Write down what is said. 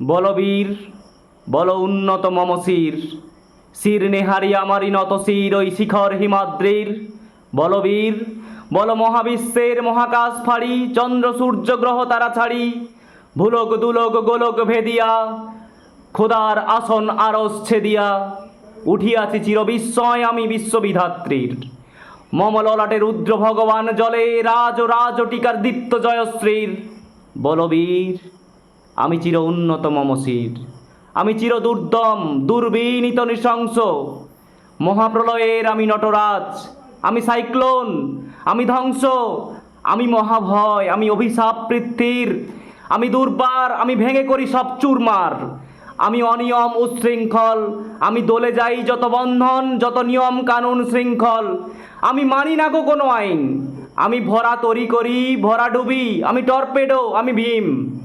বলবীর বল উন্নত মম শির নেহারি আমারি নত শির, ওই শিখর হিমাদ্রির। বলবীর বল মহাবিশ্বের মহাকাশ ফাড়ি, চন্দ্র সূর্য গ্রহ তারা ছাড়ি, ভুলক দুলক গোলক ভেদিয়া, খোদার আসন আরস ছেদিয়া, উঠিয়াছি চির বিস্ময় আমি বিশ্ববিধাত্রীর। মম ললাটে রুদ্র ভগবান জলে, রাজ রাজ টিকার দীপ্ত জয়শ্রীর। বলবীর আমি চির উন্নত মমশির আমি চির দুর্দম দুর্বিনীত নৃশংস। মহাপ্রলয়ের আমি নটরাজ, আমি সাইক্লোন, আমি ধ্বংস। আমি মহাভয়, আমি অভিশাপ পৃথিবীর। আমি দুর্বার, আমি ভেঙে করি সব চুরমার। আমি অনিয়ম উচ্ছৃঙ্খল, আমি দলে যাই যত বন্ধন, যত নিয়ম কানুন শৃঙ্খল। আমি মানি না গো কোনো আইন। আমি ভরা তরি করি, ভরা ডুবি। আমি টর্পেডো, আমি ভীম।